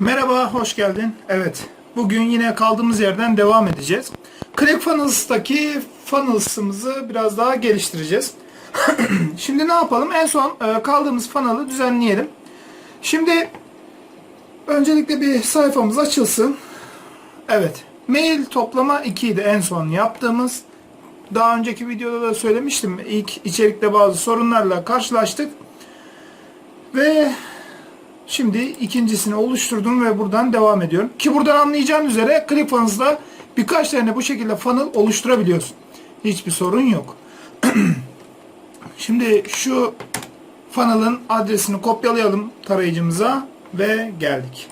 Merhaba, hoş geldin. Evet, bugün yine kaldığımız yerden devam edeceğiz. ClickFunnels'taki funnels'ımızı biraz daha geliştireceğiz. Şimdi ne yapalım? En son e, kaldığımız funnel'ı düzenleyelim. Şimdi öncelikle bir sayfamız açılsın. Evet, mail toplama 2 idi en son yaptığımız. Daha önceki videoda da söylemiştim. İlk içerikte bazı sorunlarla karşılaştık. Ve Şimdi ikincisini oluşturdum ve buradan devam ediyorum. Ki buradan anlayacağın üzere ClickFunnels'da birkaç tane bu şekilde funnel oluşturabiliyorsun. Hiçbir sorun yok. Şimdi şu funnel'ın adresini kopyalayalım tarayıcımıza ve geldik.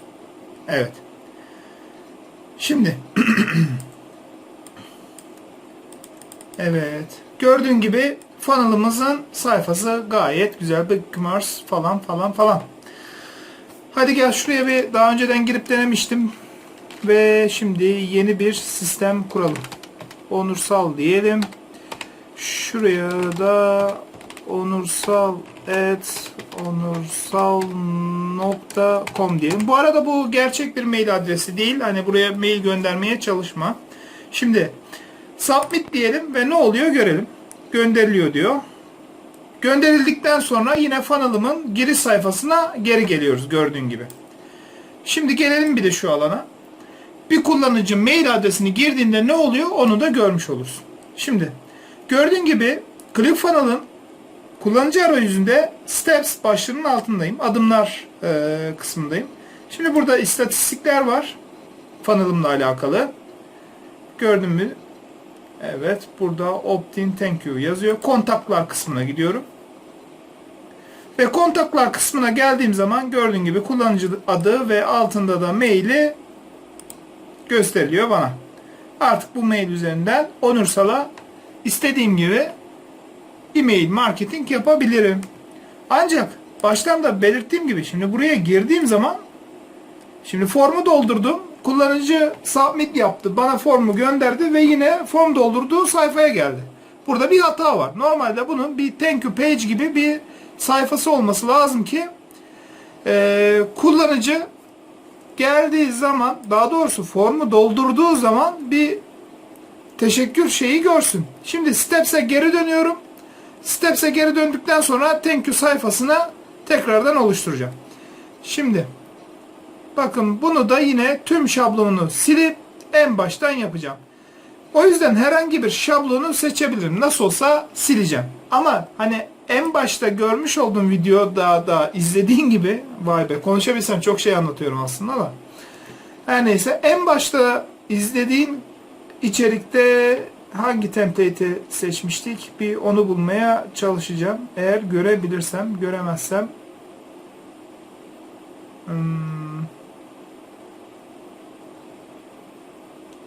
Evet. Şimdi Evet. Gördüğün gibi funnel'ımızın sayfası gayet güzel. Bookmarks falan falan falan. Hadi gel şuraya bir daha önceden girip denemiştim. Ve şimdi yeni bir sistem kuralım. Onursal diyelim. Şuraya da onursal et onursal.com diyelim. Bu arada bu gerçek bir mail adresi değil. Hani buraya mail göndermeye çalışma. Şimdi submit diyelim ve ne oluyor görelim. Gönderiliyor diyor. Gönderildikten sonra yine funnel'ımın giriş sayfasına geri geliyoruz gördüğün gibi. Şimdi gelelim bir de şu alana. Bir kullanıcı mail adresini girdiğinde ne oluyor onu da görmüş olursun. Şimdi gördüğün gibi ClickFunnels'ın kullanıcı arayüzünde Steps başlığının altındayım. Adımlar e, kısmındayım. Şimdi burada istatistikler var. Funnel'ımla alakalı. Gördün mü? Evet. Burada opt-in thank you yazıyor. Kontaklar kısmına gidiyorum. Ve kontaklar kısmına geldiğim zaman gördüğün gibi kullanıcı adı ve altında da maili gösteriliyor bana. Artık bu mail üzerinden Onursal'a istediğim gibi e-mail marketing yapabilirim. Ancak baştan da belirttiğim gibi şimdi buraya girdiğim zaman şimdi formu doldurdum. Kullanıcı submit yaptı. Bana formu gönderdi ve yine form doldurduğu sayfaya geldi. Burada bir hata var. Normalde bunun bir thank you page gibi bir sayfası olması lazım ki e, kullanıcı geldiği zaman daha doğrusu formu doldurduğu zaman bir teşekkür şeyi görsün. Şimdi Steps'e geri dönüyorum. Steps'e geri döndükten sonra thank you sayfasına tekrardan oluşturacağım. Şimdi bakın bunu da yine tüm şablonunu silip en baştan yapacağım. O yüzden herhangi bir şablonu seçebilirim. Nasıl olsa sileceğim. Ama hani en başta görmüş olduğum videoda da izlediğin gibi vay be konuşabilsem çok şey anlatıyorum aslında da. Her neyse en başta izlediğin içerikte hangi template'i seçmiştik? Bir onu bulmaya çalışacağım. Eğer görebilirsem, göremezsem hmm,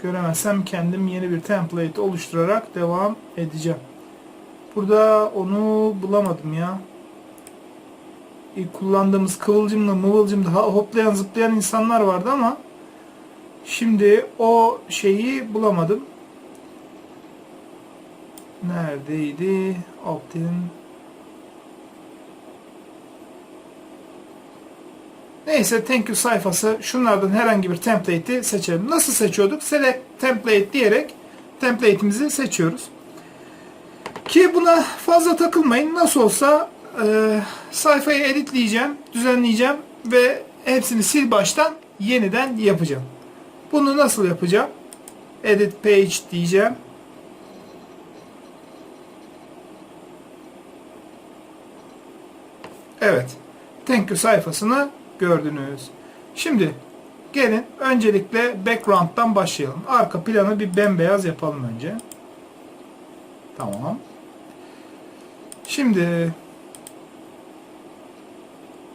göremezsem kendim yeni bir template oluşturarak devam edeceğim. Burada onu bulamadım ya. İlk kullandığımız kıvılcımla mıvılcımda hoplayan zıplayan insanlar vardı ama şimdi o şeyi bulamadım. Neredeydi? Opt-in. Neyse thank you sayfası şunlardan herhangi bir template'i seçelim. Nasıl seçiyorduk? Select template diyerek template'imizi seçiyoruz. Ki buna fazla takılmayın. Nasıl olsa e, sayfayı editleyeceğim, düzenleyeceğim ve hepsini sil baştan yeniden yapacağım. Bunu nasıl yapacağım? Edit page diyeceğim. Evet. Thank you sayfasını gördünüz. Şimdi gelin öncelikle background'dan başlayalım. Arka planı bir bembeyaz yapalım önce. Tamam. Şimdi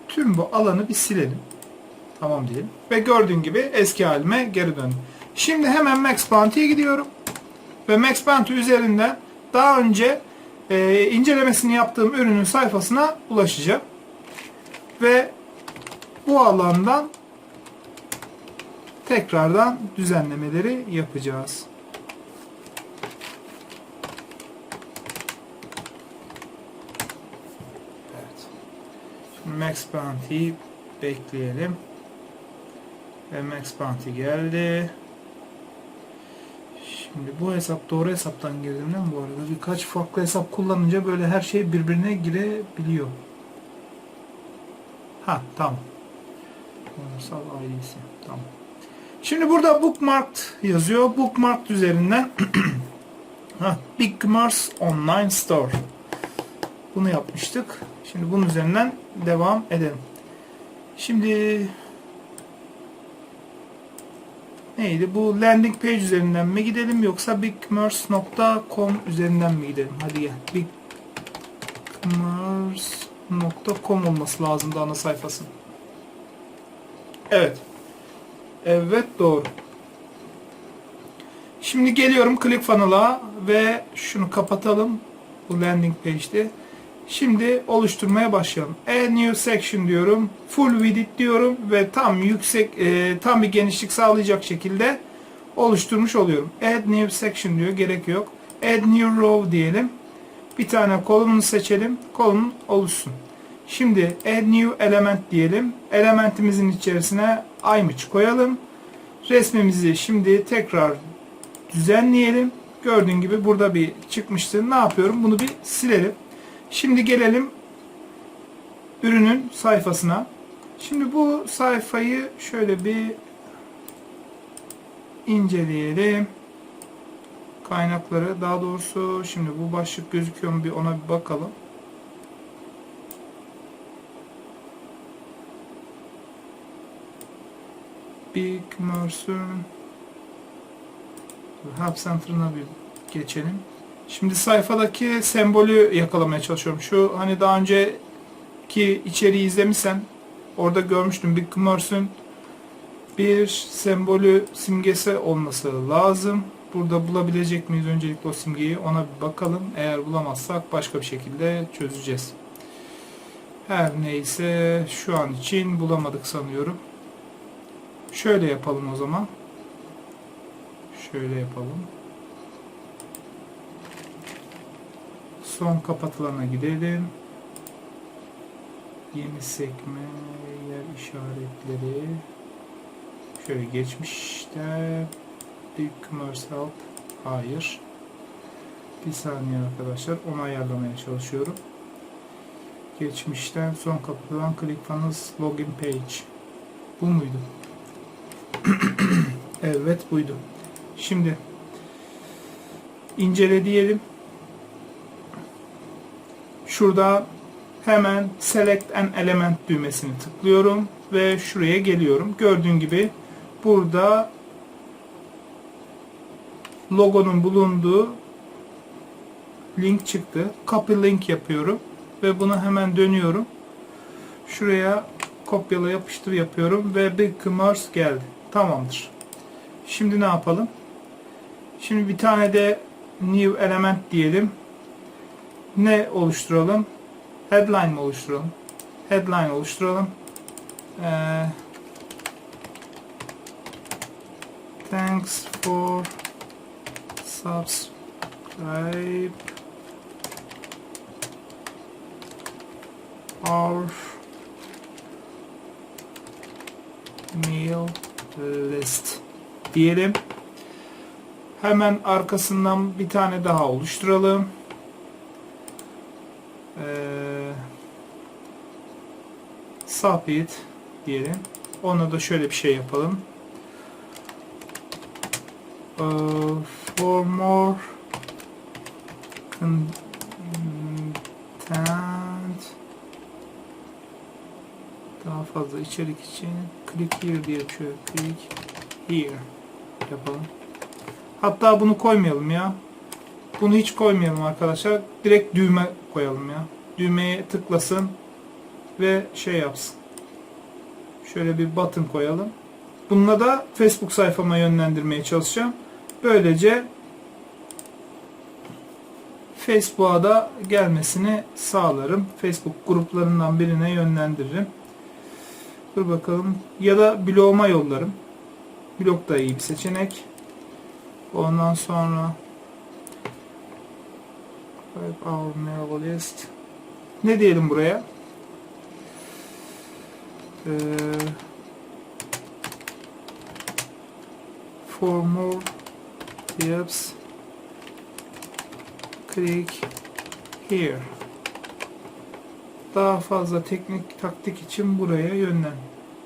tüm bu alanı bir silelim. Tamam diyelim. Ve gördüğün gibi eski halime geri döndüm. Şimdi hemen Max Bounty'ye gidiyorum. Ve Max Bounty üzerinden daha önce e, incelemesini yaptığım ürünün sayfasına ulaşacağım. Ve bu alandan tekrardan düzenlemeleri yapacağız. Max Bounty'yi bekleyelim. MX Bounty geldi. Şimdi bu hesap doğru hesaptan girdim değil mi bu arada? Birkaç farklı hesap kullanınca böyle her şey birbirine girebiliyor. Ha tamam. Ulusal ID'si. Tamam. Şimdi burada bookmarked yazıyor. Bookmarked üzerinden ha, Bookmarks Online Store. Bunu yapmıştık. Şimdi bunun üzerinden devam edelim. Şimdi neydi? Bu landing page üzerinden mi gidelim yoksa bigcommerce.com üzerinden mi gidelim? Hadi gel. bigcommerce.com olması lazımdı ana sayfasının. Evet. Evet doğru. Şimdi geliyorum ClickFunnels'a ve şunu kapatalım. Bu landing page'de. Şimdi oluşturmaya başlayalım. Add new section diyorum. Full width diyorum ve tam yüksek e, tam bir genişlik sağlayacak şekilde oluşturmuş oluyorum. Add new section diyor. Gerek yok. Add new row diyelim. Bir tane kolumunu seçelim. Kolum oluşsun. Şimdi add new element diyelim. Elementimizin içerisine image koyalım. Resmimizi şimdi tekrar düzenleyelim. Gördüğün gibi burada bir çıkmıştı. Ne yapıyorum? Bunu bir silelim. Şimdi gelelim ürünün sayfasına. Şimdi bu sayfayı şöyle bir inceleyelim. Kaynakları daha doğrusu şimdi bu başlık gözüküyor mu bir ona bir bakalım. Big Mercer Hub Center'ına bir geçelim. Şimdi sayfadaki sembolü yakalamaya çalışıyorum. Şu hani daha önceki içeriği izlemişsen orada görmüştüm Big Commerce'ün bir sembolü simgesi olması lazım. Burada bulabilecek miyiz öncelikle o simgeyi ona bir bakalım. Eğer bulamazsak başka bir şekilde çözeceğiz. Her neyse şu an için bulamadık sanıyorum. Şöyle yapalım o zaman. Şöyle yapalım. Son kapatılana gidelim. Yeni sekme, yer işaretleri. Şöyle geçmişte Big Commerce. Hayır. Bir saniye arkadaşlar. Onu ayarlamaya çalışıyorum. Geçmişten son kapatılan ClickFunnels Login Page. Bu muydu? evet buydu. Şimdi incele diyelim. Şurada hemen Select an Element düğmesini tıklıyorum ve şuraya geliyorum. Gördüğün gibi burada logonun bulunduğu link çıktı. Copy link yapıyorum ve bunu hemen dönüyorum. Şuraya kopyala yapıştır yapıyorum ve BigCommerce geldi. Tamamdır. Şimdi ne yapalım? Şimdi bir tane de new element diyelim. Ne oluşturalım? Headline mi oluşturalım? Headline oluşturalım. Ee, thanks for subscribe our mail list diyelim. Hemen arkasından bir tane daha oluşturalım. Submit diyelim. Ona da şöyle bir şey yapalım. Ee, for more content daha fazla içerik için click here diye şöyle click here yapalım. Hatta bunu koymayalım ya. Bunu hiç koymayalım arkadaşlar. Direkt düğme koyalım ya. Düğmeye tıklasın ve şey yapsın. Şöyle bir button koyalım. Bununla da Facebook sayfama yönlendirmeye çalışacağım. Böylece Facebook'a da gelmesini sağlarım. Facebook gruplarından birine yönlendiririm. Dur bakalım. Ya da bloguma yollarım. Blog da iyi bir seçenek. Ondan sonra Five our mail list. Ne diyelim buraya? Ee, For more tips click here. Daha fazla teknik taktik için buraya yönlen.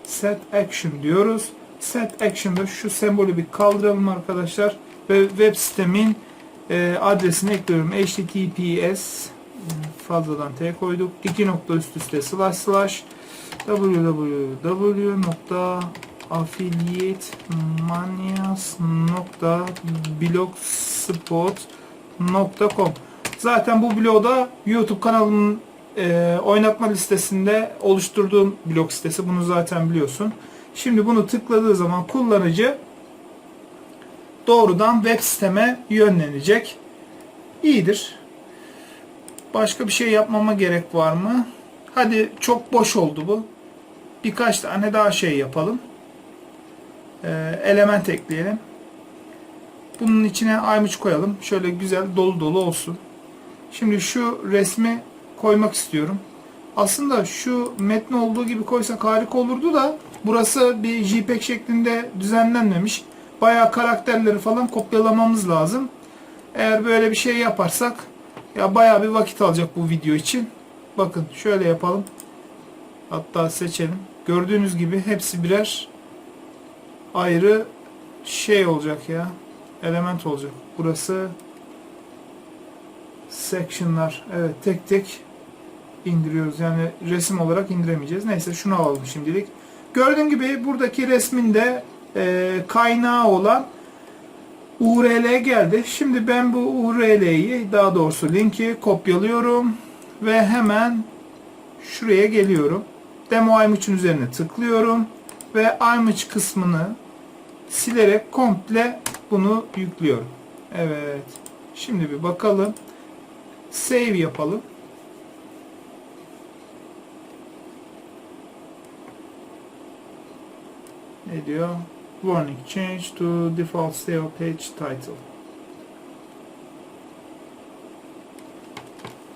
Set action diyoruz. Set action'da şu sembolü bir kaldıralım arkadaşlar ve web sitemin e, adresini ekliyorum. https fazladan t koyduk. İki nokta üst üste slash slash www.affiliatemanias.blogspot.com Zaten bu bloğda YouTube kanalının e, oynatma listesinde oluşturduğum blog sitesi. Bunu zaten biliyorsun. Şimdi bunu tıkladığı zaman kullanıcı doğrudan web siteme yönlenecek. İyidir. Başka bir şey yapmama gerek var mı? Hadi çok boş oldu bu. Birkaç tane daha şey yapalım. Ee, element ekleyelim. Bunun içine iMage koyalım. Şöyle güzel dolu dolu olsun. Şimdi şu resmi koymak istiyorum. Aslında şu metni olduğu gibi koysak harika olurdu da burası bir JPEG şeklinde düzenlenmemiş. Bayağı karakterleri falan kopyalamamız lazım. Eğer böyle bir şey yaparsak ya bayağı bir vakit alacak bu video için. Bakın şöyle yapalım. Hatta seçelim. Gördüğünüz gibi hepsi birer ayrı şey olacak ya. Element olacak. Burası section'lar. Evet tek tek indiriyoruz. Yani resim olarak indiremeyeceğiz. Neyse şunu alalım şimdilik. Gördüğün gibi buradaki resminde e, kaynağı olan URL geldi. Şimdi ben bu URL'yi daha doğrusu linki kopyalıyorum ve hemen şuraya geliyorum. Demo image'in üzerine tıklıyorum ve image kısmını silerek komple bunu yüklüyorum. Evet. Şimdi bir bakalım. Save yapalım. Ne diyor? Warning change to default SEO page title.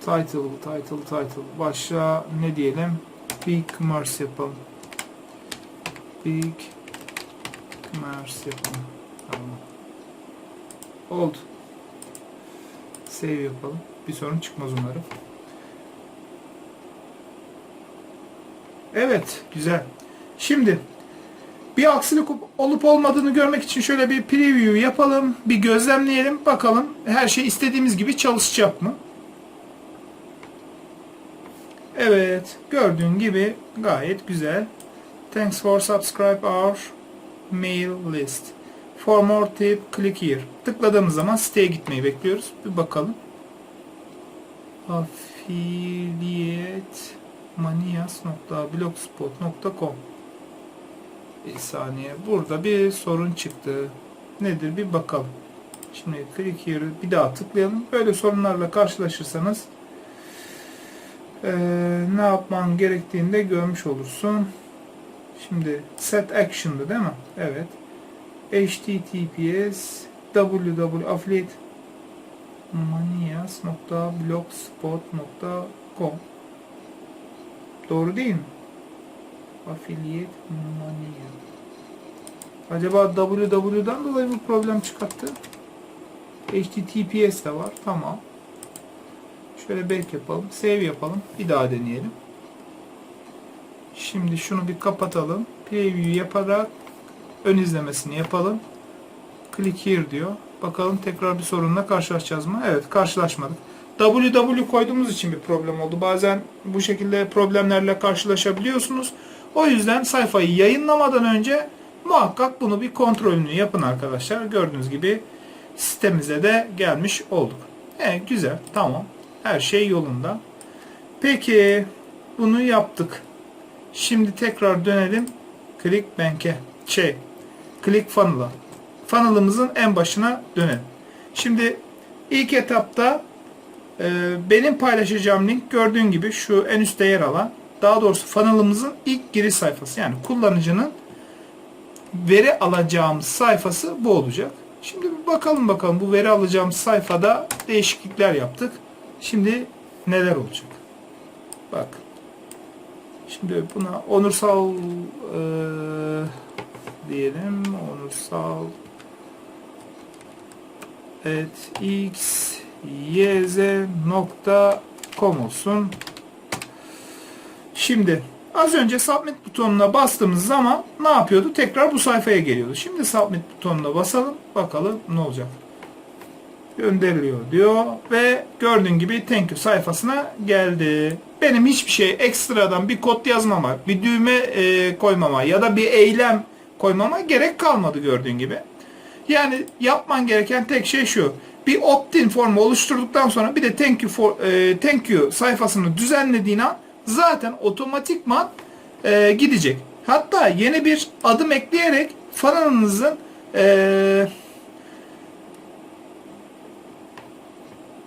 Title, title, title. Başla ne diyelim? Big Commerce yapalım. Big Commerce yapalım. Tamam. Oldu. Save yapalım. Bir sorun çıkmaz umarım. Evet, güzel. Şimdi bir aksilik olup olmadığını görmek için şöyle bir preview yapalım. Bir gözlemleyelim. Bakalım her şey istediğimiz gibi çalışacak mı? Evet. Gördüğün gibi gayet güzel. Thanks for subscribe our mail list. For more tip click here. Tıkladığımız zaman siteye gitmeyi bekliyoruz. Bir bakalım. affiliatemanias.blogspot.com Bir saniye. Burada bir sorun çıktı. Nedir bir bakalım. Şimdi click here bir daha tıklayalım. Böyle sorunlarla karşılaşırsanız ee, ne yapman gerektiğini de görmüş olursun. Şimdi set action'dı değil mi? Evet. https www.affiliate Doğru değil mi? Affiliate mania. Acaba www'dan dolayı mı problem çıkarttı? HTTPS de var. Tamam. Şöyle back yapalım. Save yapalım. Bir daha deneyelim. Şimdi şunu bir kapatalım. Preview yaparak ön izlemesini yapalım. Click here diyor. Bakalım tekrar bir sorunla karşılaşacağız mı? Evet karşılaşmadık. www koyduğumuz için bir problem oldu. Bazen bu şekilde problemlerle karşılaşabiliyorsunuz. O yüzden sayfayı yayınlamadan önce muhakkak bunu bir kontrolünü yapın arkadaşlar. Gördüğünüz gibi sitemize de gelmiş olduk. Evet güzel tamam. Her şey yolunda. Peki bunu yaptık. Şimdi tekrar dönelim ClickBank'e. Şey, ClickFunnels'a. Funnel'ımızın en başına dönelim. Şimdi ilk etapta e, benim paylaşacağım link gördüğün gibi şu en üstte yer alan daha doğrusu funnel'ımızın ilk giriş sayfası. Yani kullanıcının veri alacağımız sayfası bu olacak. Şimdi bir bakalım bakalım bu veri alacağımız sayfada değişiklikler yaptık. Şimdi neler olacak? Bak. Şimdi buna onursal e, diyelim. Onursal at x yz.com olsun. Şimdi az önce submit butonuna bastığımız zaman ne yapıyordu? Tekrar bu sayfaya geliyordu. Şimdi submit butonuna basalım. Bakalım ne olacak. Gönderiliyor diyor ve gördüğün gibi thank you sayfasına geldi. Benim hiçbir şey ekstradan bir kod yazmama, bir düğme e, koymama ya da bir eylem koymama gerek kalmadı gördüğün gibi. Yani yapman gereken tek şey şu. Bir opt-in formu oluşturduktan sonra bir de thank you for e, thank you sayfasını düzenlediğin an zaten otomatikman e, gidecek. Hatta yeni bir adım ekleyerek funnel'ınızın e,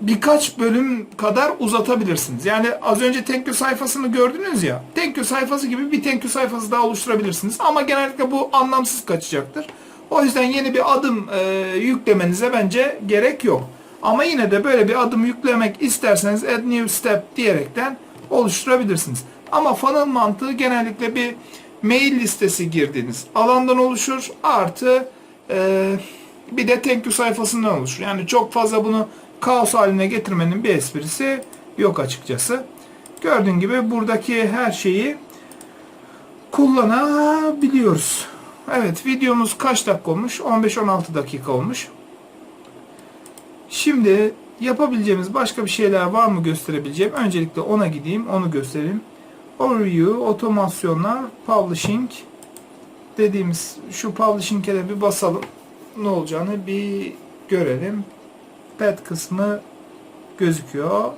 birkaç bölüm kadar uzatabilirsiniz. Yani az önce you sayfasını gördünüz ya. You sayfası gibi bir you sayfası daha oluşturabilirsiniz. Ama genellikle bu anlamsız kaçacaktır. O yüzden yeni bir adım e, yüklemenize bence gerek yok. Ama yine de böyle bir adım yüklemek isterseniz add new step diyerekten oluşturabilirsiniz. Ama funnel mantığı genellikle bir mail listesi girdiğiniz alandan oluşur. Artı e, bir de thank you sayfasından oluşur. Yani çok fazla bunu kaos haline getirmenin bir esprisi yok açıkçası. Gördüğün gibi buradaki her şeyi kullanabiliyoruz. Evet videomuz kaç dakika olmuş? 15-16 dakika olmuş. Şimdi yapabileceğimiz başka bir şeyler var mı gösterebileceğim? Öncelikle ona gideyim, onu göstereyim. Overview, otomasyonlar, publishing dediğimiz şu publishing'e de bir basalım. Ne olacağını bir görelim. Pad kısmı gözüküyor.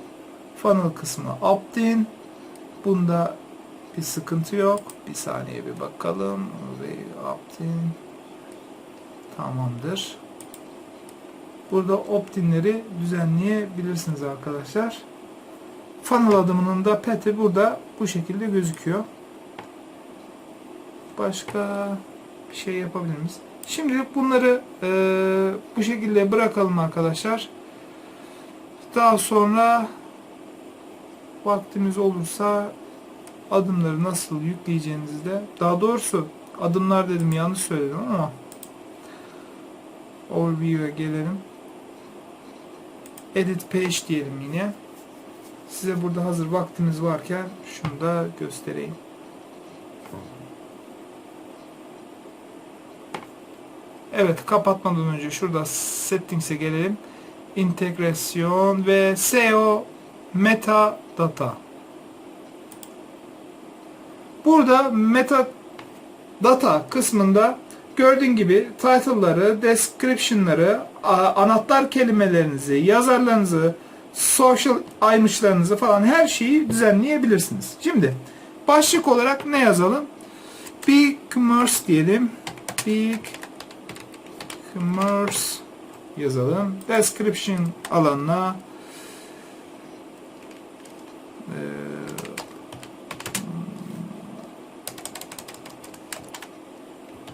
Funnel kısmı opt-in. Bunda bir sıkıntı yok. Bir saniye bir bakalım. Ve opt-in. Tamamdır. Burada opt-in'leri düzenleyebilirsiniz arkadaşlar. Funnel adımının da pet'i burada bu şekilde gözüküyor. Başka bir şey yapabilir miyiz? Şimdilik bunları e, bu şekilde bırakalım arkadaşlar. Daha sonra vaktimiz olursa adımları nasıl yükleyeceğinizi de daha doğrusu adımlar dedim yanlış söyledim ama overview'e gelelim. Edit page diyelim yine. Size burada hazır vaktimiz varken şunu da göstereyim. Evet kapatmadan önce şurada settings'e gelelim. İntegrasyon ve SEO meta data. Burada meta data kısmında gördüğün gibi title'ları, description'ları, anahtar kelimelerinizi, yazarlarınızı, social image'larınızı falan her şeyi düzenleyebilirsiniz. Şimdi başlık olarak ne yazalım? Big commerce diyelim. Big commerce yazalım. Description alanına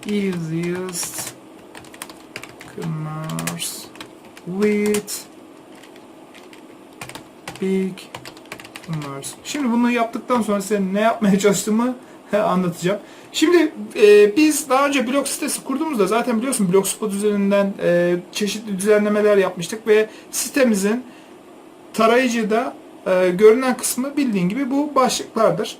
eee, easiest commerce with big commerce. Şimdi bunu yaptıktan sonra size ne yapmaya çalıştığımı anlatacağım. Şimdi e, biz daha önce blog sitesi kurduğumuzda zaten biliyorsun Blogspot üzerinden e, çeşitli düzenlemeler yapmıştık ve sitemizin tarayıcıda e, görünen kısmı bildiğin gibi bu başlıklardır.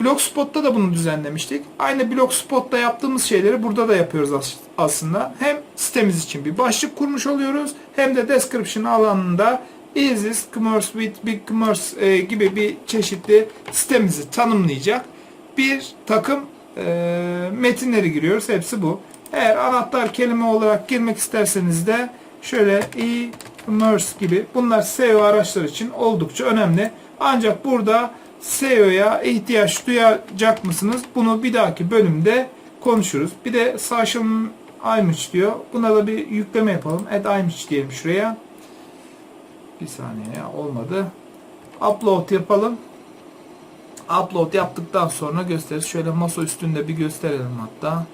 Blogspot'ta da bunu düzenlemiştik. Aynı Blogspot'ta yaptığımız şeyleri burada da yapıyoruz as- aslında. Hem sitemiz için bir başlık kurmuş oluyoruz hem de description alanında Is this commerce with big commerce e, gibi bir çeşitli sitemizi tanımlayacak bir takım e, metinleri giriyoruz. Hepsi bu. Eğer anahtar kelime olarak girmek isterseniz de şöyle e-commerce gibi bunlar SEO araçlar için oldukça önemli. Ancak burada SEO'ya ihtiyaç duyacak mısınız? Bunu bir dahaki bölümde konuşuruz. Bir de social image diyor. Buna da bir yükleme yapalım. Add image diyelim şuraya. Bir saniye ya olmadı. Upload yapalım. Upload yaptıktan sonra gösteririz. Şöyle masa üstünde bir gösterelim hatta.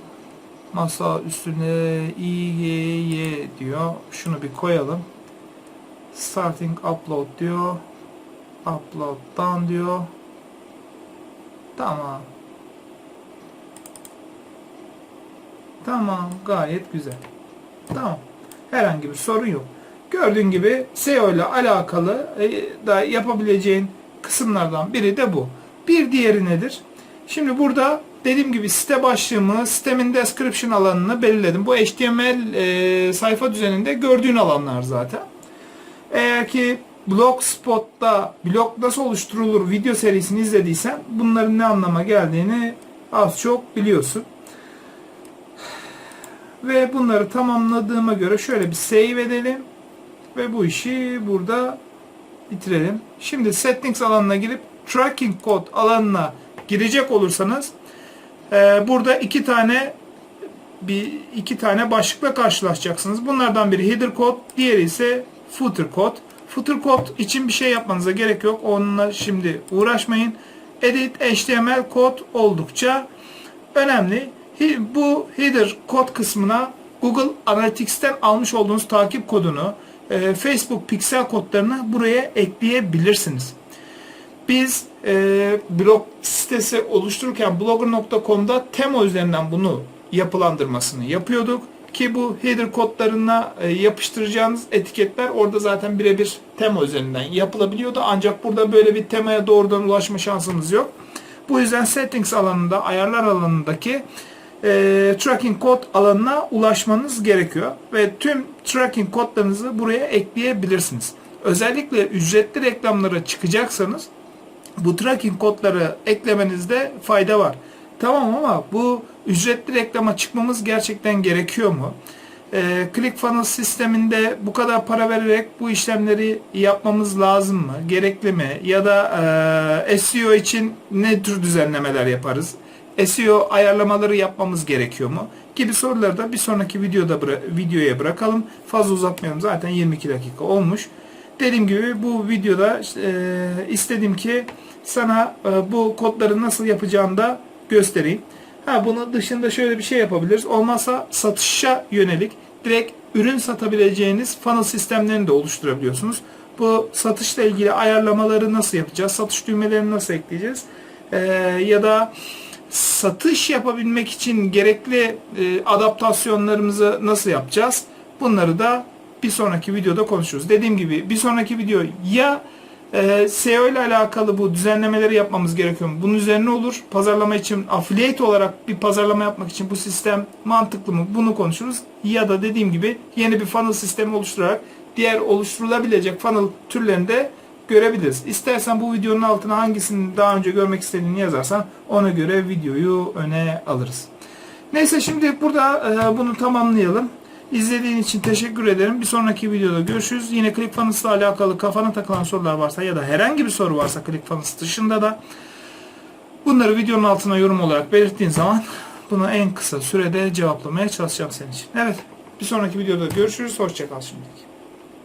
Masa üstünde IYY diyor. Şunu bir koyalım. Starting upload diyor. Upload diyor. Tamam. Tamam. Gayet güzel. Tamam. Herhangi bir sorun yok. Gördüğün gibi SEO ile alakalı e, da yapabileceğin kısımlardan biri de bu. Bir diğeri nedir? Şimdi burada dediğim gibi site başlığımı, sitemin description alanını belirledim. Bu HTML e, sayfa düzeninde gördüğün alanlar zaten. Eğer ki Blogspot'ta blog nasıl oluşturulur video serisini izlediysen bunların ne anlama geldiğini az çok biliyorsun. Ve bunları tamamladığıma göre şöyle bir save edelim. Ve bu işi burada bitirelim. Şimdi settings alanına girip tracking code alanına girecek olursanız e, burada iki tane bir iki tane başlıkla karşılaşacaksınız. Bunlardan biri header code, diğeri ise footer code. Footer code için bir şey yapmanıza gerek yok. Onunla şimdi uğraşmayın. Edit HTML kod oldukça önemli. Bu header kod kısmına Google Analytics'ten almış olduğunuz takip kodunu, e, Facebook piksel kodlarını buraya ekleyebilirsiniz. Biz e, blog sitesi oluştururken blogger.com'da tema üzerinden bunu yapılandırmasını yapıyorduk. Ki bu header kodlarına e, yapıştıracağınız etiketler orada zaten birebir tema üzerinden yapılabiliyordu. Ancak burada böyle bir temaya doğrudan ulaşma şansımız yok. Bu yüzden settings alanında, ayarlar alanındaki e, tracking kod alanına ulaşmanız gerekiyor. Ve tüm tracking kodlarınızı buraya ekleyebilirsiniz. Özellikle ücretli reklamlara çıkacaksanız bu tracking kodları eklemenizde fayda var. Tamam ama bu ücretli reklama çıkmamız gerçekten gerekiyor mu? Ee, ClickFunnels sisteminde bu kadar para vererek bu işlemleri yapmamız lazım mı? Gerekli mi? Ya da e, SEO için ne tür düzenlemeler yaparız? SEO ayarlamaları yapmamız gerekiyor mu? Gibi soruları da bir sonraki videoda videoya bırakalım. Fazla uzatmayalım. Zaten 22 dakika olmuş. Dediğim gibi bu videoda e, istedim ki sana e, bu kodları nasıl yapacağını da göstereyim. Ha bunun dışında şöyle bir şey yapabiliriz. Olmazsa satışa yönelik direkt ürün satabileceğiniz funnel sistemlerini de oluşturabiliyorsunuz. Bu satışla ilgili ayarlamaları nasıl yapacağız? Satış düğmelerini nasıl ekleyeceğiz? E, ya da satış yapabilmek için gerekli e, adaptasyonlarımızı nasıl yapacağız? Bunları da bir sonraki videoda konuşuruz. Dediğim gibi bir sonraki video ya e, SEO ile alakalı bu düzenlemeleri yapmamız gerekiyor? Bunun üzerine olur. Pazarlama için affiliate olarak bir pazarlama yapmak için bu sistem mantıklı mı? Bunu konuşuruz. Ya da dediğim gibi yeni bir funnel sistemi oluşturarak diğer oluşturulabilecek funnel türlerini de görebiliriz. İstersen bu videonun altına hangisini daha önce görmek istediğini yazarsan ona göre videoyu öne alırız. Neyse şimdi burada e, bunu tamamlayalım. İzlediğin için teşekkür ederim. Bir sonraki videoda görüşürüz. Yine ClickFunnels ile alakalı kafana takılan sorular varsa ya da herhangi bir soru varsa ClickFunnels dışında da bunları videonun altına yorum olarak belirttiğin zaman bunu en kısa sürede cevaplamaya çalışacağım senin için. Evet. Bir sonraki videoda görüşürüz. Hoşçakal şimdilik.